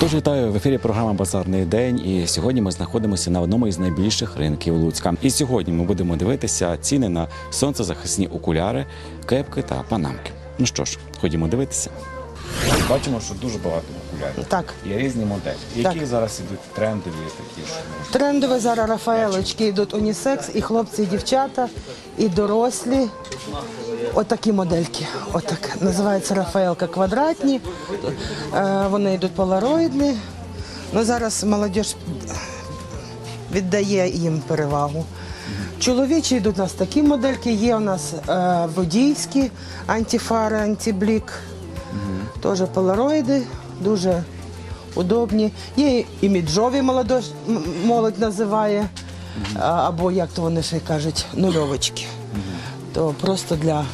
Тож вітаю в ефірі програма Базарний день. І сьогодні ми знаходимося на одному із найбільших ринків Луцька. І сьогодні ми будемо дивитися ціни на сонцезахисні окуляри, кепки та панамки. Ну що ж, ходімо дивитися. Бачимо, що дуже багато окулярів. Так. Є різні моделі. Які зараз ідуть трендові такі ж. Трендові зараз Рафаелочки йдуть унісекс, і хлопці, і дівчата, і дорослі. Отакі модельки. Отак. Називається Рафаелка квадратні. Е, Вони йдуть полароїдні. Ну, зараз молодь віддає їм перевагу. Чоловічі йдуть у нас такі модельки, є у нас е, водійські, антифари, антиблік. Теж полароїди, дуже удобні. Є і міджові молодож, молодь називає, а, або як то вони ще кажуть, нульовочки. То просто для,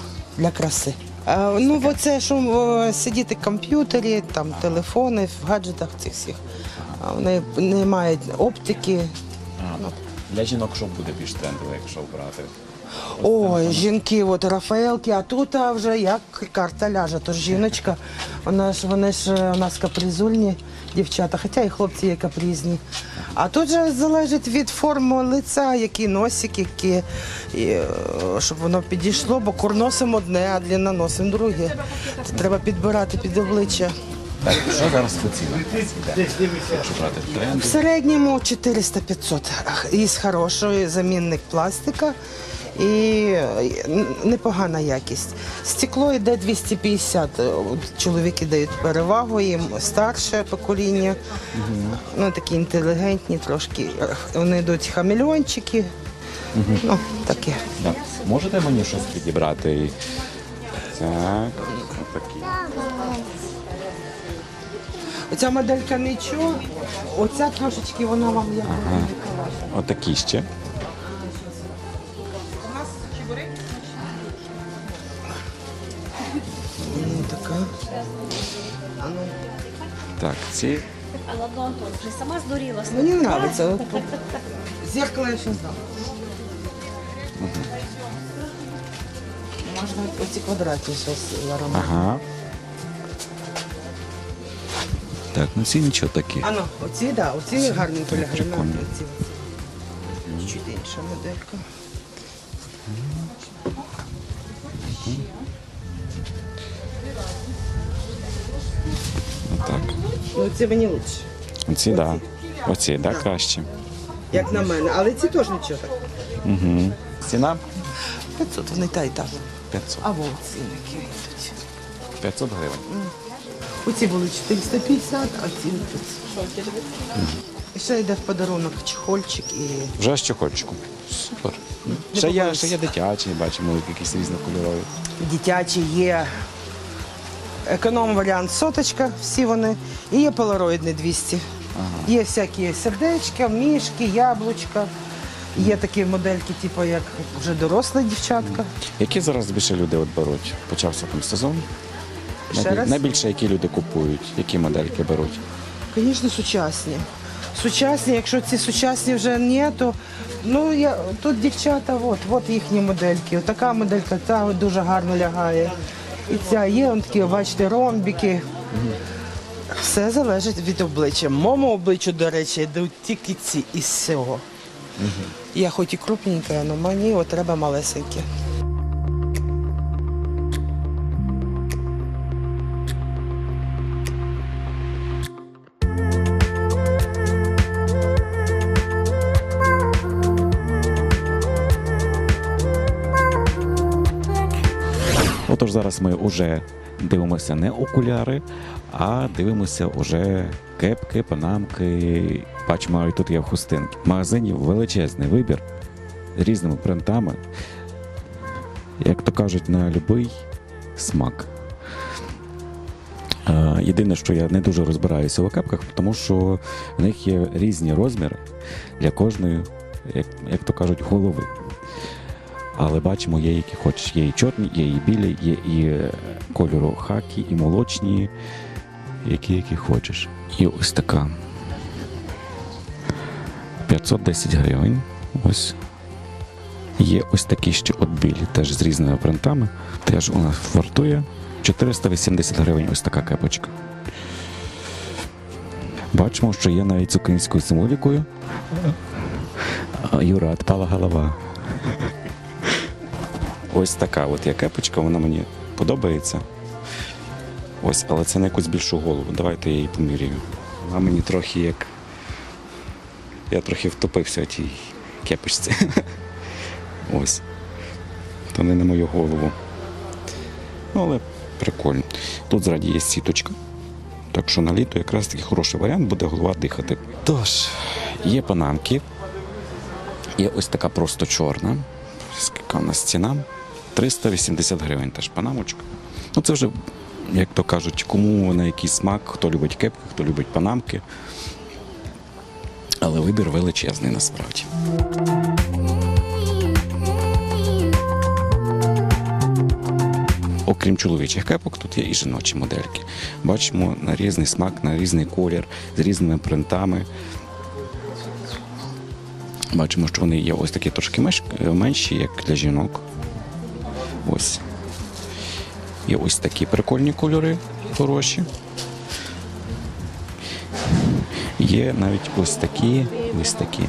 для краси. А, ну, оце, що сидіти в комп'ютері, там, телефони, в гаджетах цих всіх. А Вони не мають оптики. А, для жінок що буде більш трендове, якщо брати? Ой, жінки, от Рафаелки, а тут а, вже як карта ляже, то ж жіночка. Вона ж вони ж е, у нас капризульні дівчата, хоча і хлопці є капризні. А тут же залежить від форми лиця, які носики, які, і, е, щоб воно підійшло, бо курносим одне, а длинноносим друге. Це треба підбирати під обличчя. Так, що зараз по тренд. В середньому 400-500 із хорошої замінник пластика і е, непогана якість. Стекло йде 250. Чоловіки дають перевагу, їм старше покоління, ну такі інтелігентні трошки. Вони йдуть хамельончики. Ну, таке. Так. Можете мені щось підібрати? Так, отакі. Оця моделька нічого, оця трошечки вона вам як Отакі ще. Так, А ладно, Антон, вже сама здуріла. Мені подобається. От, Зеркало я ще знав. Можна оці квадратні зараз зараз. Ага. Так, ну ці нічого такі. А ну, оці, да, оці гарні полягли. прикольні. Оці, оці. Чуть інша моделька. Отак. Ну, ці мені лучше, Оці, так. Да. Оці, так, да, краще. як на мене. Але ці теж нічого так. Угу. Ціна 500, вони та і та. 500. Або оці йдуть. 500 гривень. Оці були 450, а ці 500. І ще йде в подарунок чехольчик і Вже з чохольчиком. Супер. Ще є, ще є дитячі, бачимо, якісь різнокольорові. дитячі є економ варіант соточка, всі вони, і є полароїдний 200. Є всякі сердечка, мішки, яблучка. Є такі модельки, типу як вже доросла дівчатка. Які зараз більше люди от беруть? Почався там сезон. Ще Найбіль- раз? Найбільше які люди купують, які модельки беруть. Звісно, сучасні. Сучасні, якщо ці сучасні вже ні, то ну я тут дівчата, от, от їхні модельки. Така моделька, та дуже гарно лягає. І ця є, он такі, бачите, ромбіки. Все залежить від обличчя. Моєму обличчю, до речі, йдуть тільки ці із цього. Я хоч і крупненька, але мені от треба малесеньке. Отож, зараз ми вже дивимося не окуляри, а дивимося вже кепки, панамки. Бачимо, і тут є хустинки. В магазині величезний вибір з різними принтами. Як то кажуть, на будь-який смак. Е, Єдине, що я не дуже розбираюся у кепках, тому що в них є різні розміри для кожної, як то кажуть, голови. Але бачимо, є які хочеш. Є і чорні, є і білі, є і е, кольору хакі, і молочні, які, які хочеш. І ось така. 510 гривень. Ось. Є ось такі ще от білі, теж з різними принтами. Теж у нас вартує 480 гривень ось така кепочка. Бачимо, що є навіть з українською символікою. Юра, відпала голова. Ось така от є кепочка, вона мені подобається. Ось, але це на якусь більшу голову. Давайте я її поміряю. Вона мені трохи як. Я трохи втопився в тій кепочці. Ось. То не на мою голову. Ну, але прикольно. Тут зраді є сіточка. Так що на літо якраз такий хороший варіант буде голова дихати. Тож, є панамки. Є ось така просто чорна. Скільки у нас ціна? 380 гривень теж панамочка. Ну це вже, як то кажуть, кому на який смак, хто любить кепки, хто любить панамки. Але вибір величезний насправді. Окрім чоловічих кепок, тут є і жіночі модельки. Бачимо на різний смак, на різний колір, з різними принтами. Бачимо, що вони є ось такі трошки менші, як для жінок. Ось. Є ось такі прикольні кольори, хороші. Є навіть ось такі, ось такі.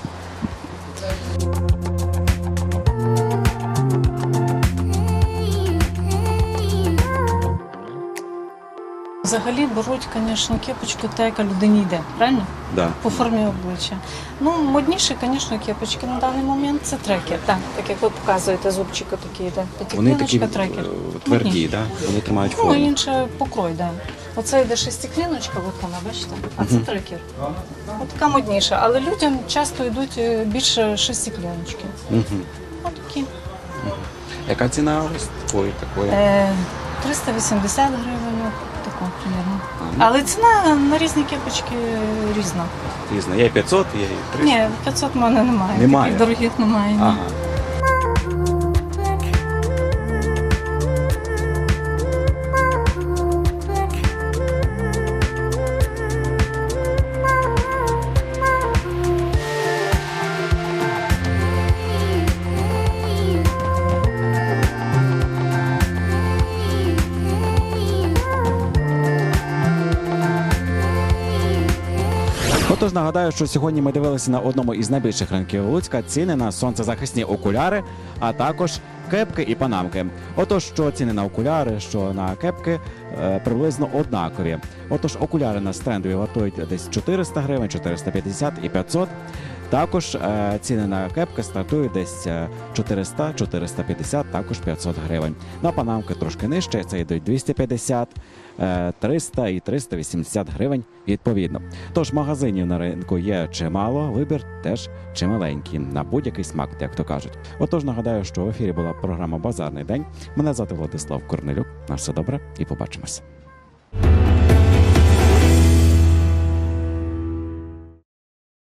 Взагалі беруть, звісно, кепочку та, яка людині йде, правильно? Да. По формі обличчя. Ну, модніші, звісно, кепочки на даний момент це трекер. Так, так як ви показуєте, зубчики такі йде. Вони такі трекер. е, тверді, да? вони тримають Ну, форму. інше покрой. Да. Оце йде шестикліночка виконана, бачите? А це трекер. От така модніша. Але людям часто йдуть е, більше шестикліночки. Угу. Отакі. Яка ціна ось такої, такої? Е, 380 гривень. Але ціна на різні кепочки різна. Різна. Є 500, є і 300. Ні, 500 в мене немає. Немає? Таких дорогих немає. Ні. Ага. Отож, нагадаю, що сьогодні ми дивилися на одному із найбільших ринків Луцька ціни на сонцезахисні окуляри, а також кепки і панамки. Отож, що ціни на окуляри, що на кепки е, приблизно однакові. Отож, окуляри на стендові вартують десь 400 гривень, 450 і 500. Також е, ціни на кепки стартують десь е, 400, 450, також 500 гривень. На панамки трошки нижче, це йдуть 250, е, 300 і 380 гривень відповідно. Тож магазинів на ринку є чимало, вибір теж чималенький на будь-який смак, як то кажуть. Отож, нагадаю, що в ефірі була програма Базарний день. Мене звати Владислав Корнелюк. На все добре і побачимось.